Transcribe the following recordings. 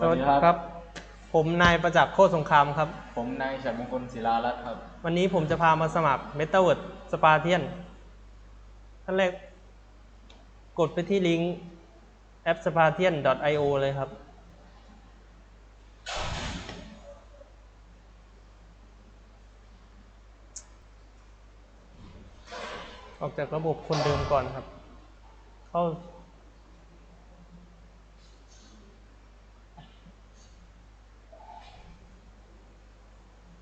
สวัสดีครับ ผมนายประจักษ์โคตรสงครามครับ ผมนายฉัตรมงคลศิลารัตน์ครับ วันนี้ผมจะพามาสมัคร m e t a w o r d s p a r t i a n ขั้นแรกกดไปที่ลิงก์แอป spartian.io เลยครับ ออกจากระบบคนเดิมก่อนครับ เข้า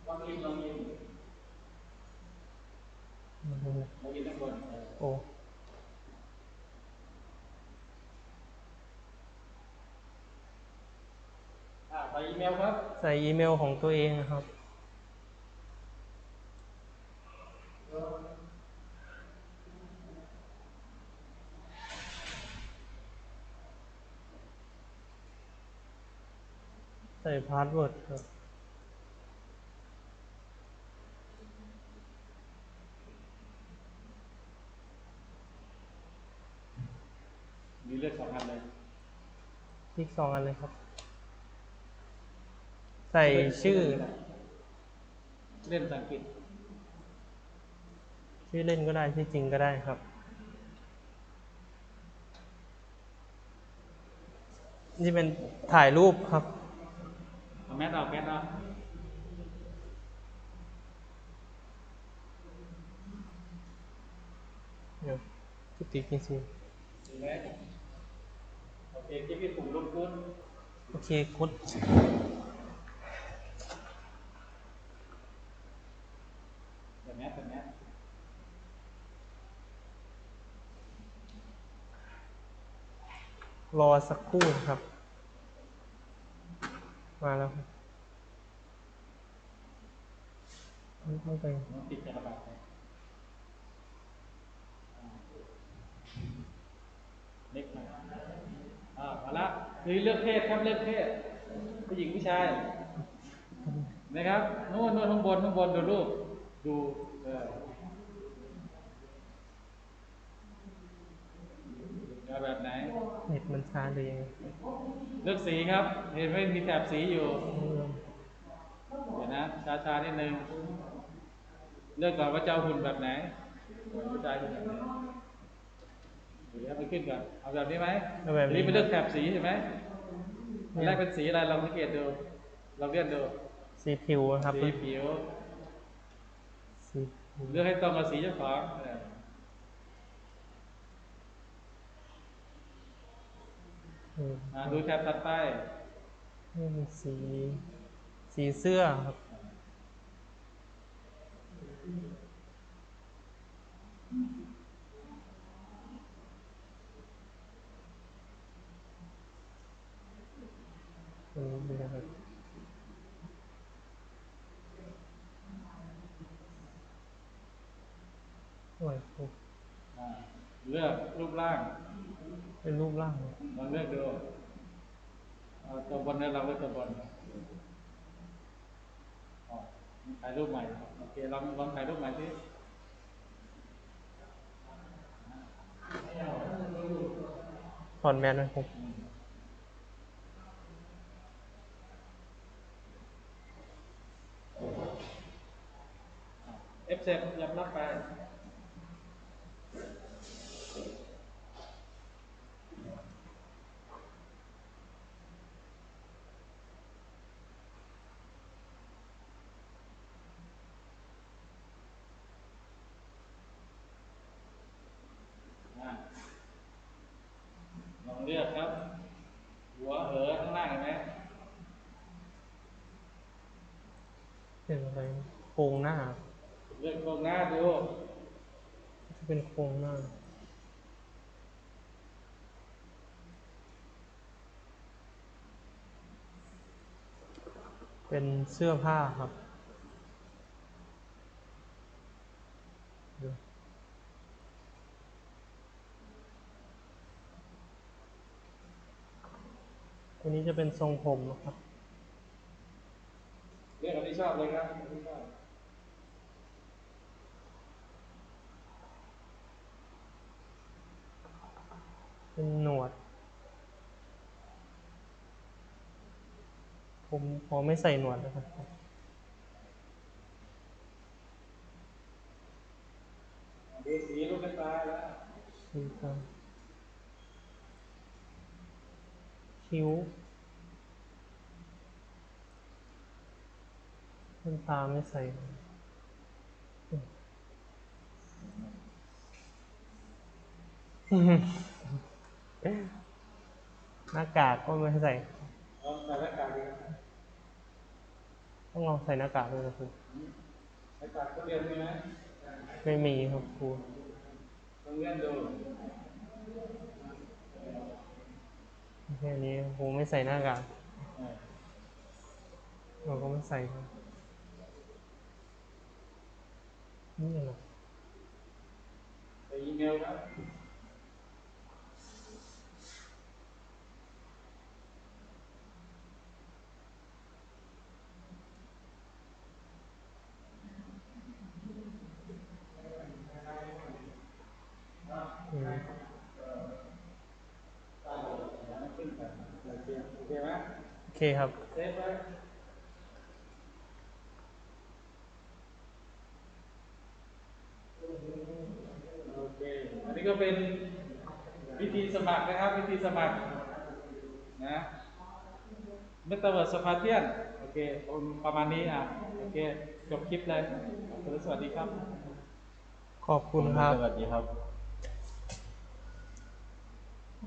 ลองยินลองยินลองยินทั้งคน โอ้อ่าไปอีเมลครับ ใส่อีเมลของตัวเองนะครับใส่พาสเวิร์ดครับ มีเลือกสองอันเลย ค ลิกสองอันเลยครับ ใส่ชื่อ เล่นภาษาอังกฤษชื่อเล่นก็ได้ชื่อจริงก็ได้ครับ นี่เป็นถ่ายรูปครับเอาแมสเอาแมสเอาเดี๋ยวทุกติ๊กจริงดีไหมโอเคที่พี่ปุ่มลูกคุณๆ โอเคกดแต่แมสแต่แมสรอสักครู่นะครับ มาแล้วครับไม่ต้องไปมันติดกระดาษไปอ่าเล็กหน่อยอ่า มาละคือเลือกเพศครับเลือกเพศผู้หญิงผู้ชายนะครับนู่นนู่นข้างบนข้างบนดูรูปดูเออเอาแบบไหนเน็ตมันช้าเลยยังไงเลือกสีครับ เห็นไหมมีแถบสีอยู่เริ่มเดี๋ยวนะช้าช้าๆนิดนึงเลือกก่อนว่าจะเอาหุ่นแบบไหนผู้ชายหุ่นแบบไหน เดี๋ยวไปขึ้นก่อนเอาแบบนี้ไหมเอาแบบอันนี้ นี้เป็นเลือกแถบสีใช่ไหมอันแรกเป็นสีอะไรลองสังเกตดูลองเลื่อนดูสีผิวนะครับสีผิวสีผิวเลือกให้ตรงกับสีเจ้าของเออเอออ่าดูแถบตัดไปนี่เป็นสี สีเสื้อครับตัวนี้เป็นอะไร โอ้ยโอ้อ่าเลือกรูปร่าง เป็นรูปร่างลองเลือกดูเอาตัวบนเนี่ยเราเลือกตัวบนอ๋อถ่ายรูปใหม่โอเคลองลองถ่ายรูปใหม่สิถอนแมสไหมผมเอฟ เซฟยอมรับไปลองเลือกครับ หัวเหอข้างล่างเห็นไหมเป็นอะไรโครงหน้า เลือกตรงหน้าดูจะเป็นโครงหน้า เป็นเสื้อผ้าครับดูตัวนี้จะเป็นทรงผมนะครับเลือกอันที่ชอบเลยครับอันที่ชอบ เป็นหนวด ผมขอไม่ใส่หนวดนะครับดูสีลูกตาแล้วคิ้วครับคิ้วขนตาไม่ใส่ หน้ากากก็ไม่ใส่ลองใส่หน้ากากดูต้องลองใส่หน้ากากด้วยนะครูหน้ากากก็เรียนมีไหมไม่มีครับครูต้องเรียนดูแค่นี้ครูไม่ใส่หน้ากากเราก็ไม่ใส่ครับนี่อะไรใส่อีเมลครับ อืม ขึ้นไปโอเคโอเคไหม โอ เคครับเซฟไว้โอเค อันนี้ก็เป็นวิธีสมัครนะครับ วิธีสมัครนะเมตาเวิร์ดสปาเทียน โอเคผมประมาณนี้อะ โอเค จบคลิปเลย สวัสดีครับ ขอบคุณครับ สวัสดีครับ